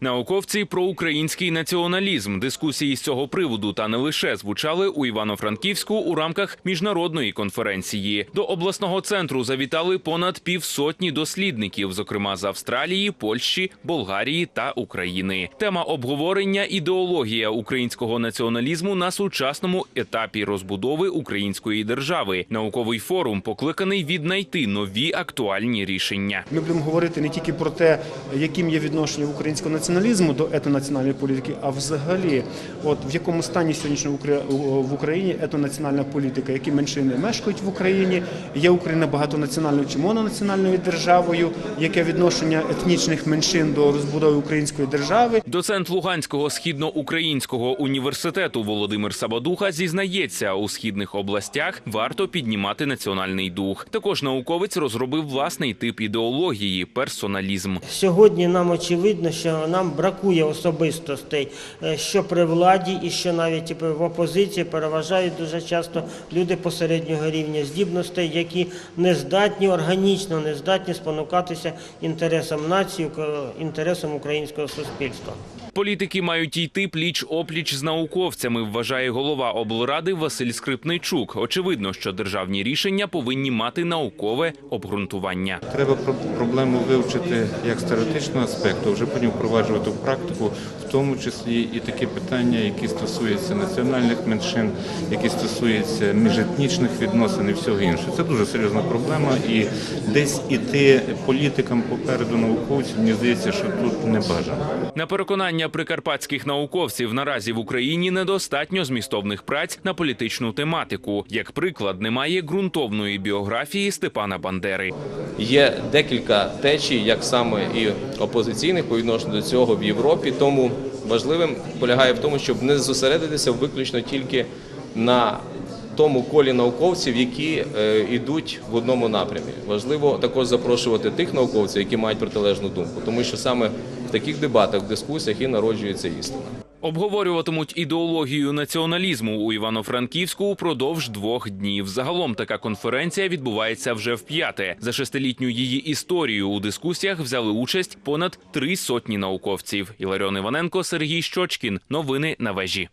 Науковці про український націоналізм. Дискусії з цього приводу та не лише звучали у Івано-Франківську у рамках міжнародної конференції. До обласного центру завітали понад півсотні дослідників, зокрема з Австралії, Польщі, Болгарії та України. Тема обговорення ідеологія українського націоналізму на сучасному етапі розбудови української держави. Науковий форум покликаний віднайти нові актуальні рішення. Ми будемо говорити не тільки про те, яким є відношення українського націоналізму до етонаціональної політики, а взагалі, от в якому стані сьогодні в Україні етонаціональна політика, які меншини мешкають в Україні, є Україна багатонаціональною чи мононаціональною державою, яке відношення етнічних меншин до розбудови української держави. Доцент Луганського східноукраїнського університету Володимир Сабадуха зізнається, у східних областях варто піднімати національний дух. Також науковець розробив власний тип ідеології персоналізм. Сьогодні нам очевидно, що нам бракує особистостей, е, що при владі і що навіть в опозиції переважають дуже часто люди посереднього рівня здібностей, які не здатні органічно, не здатні спонукатися інтересам нації, інтересам українського суспільства. Політики мають йти пліч опліч з науковцями, вважає голова облради Василь Скрипничук. Очевидно, що державні рішення повинні мати наукове обґрунтування. Треба про- проблему вивчити як з теоретичного аспекту, вже потім впроваджувати в практику, в тому числі і такі питання, які стосуються національних меншин, які стосуються міжетнічних відносин і всього іншого. Це дуже серйозна проблема, і десь іти політикам попереду науковців, мені здається, що тут не бажано. На переконання прикарпатських науковців наразі в Україні недостатньо змістовних праць на політичну тематику. Як приклад, немає ґрунтовної біографії Степана Бандери. Є декілька течій, як саме і опозиційних по до цього в Європі. Тому важливим полягає в тому, щоб не зосередитися виключно тільки на тому колі науковців, які е, йдуть в одному напрямі. Важливо також запрошувати тих науковців, які мають протилежну думку, тому що саме таких дебатах, дискусіях і народжується істина. Обговорюватимуть ідеологію націоналізму у Івано-Франківську упродовж двох днів. Загалом така конференція відбувається вже в п'яте. За шестилітню її історію у дискусіях взяли участь понад три сотні науковців. Іларіон Іваненко, Сергій Щочкін. Новини на вежі.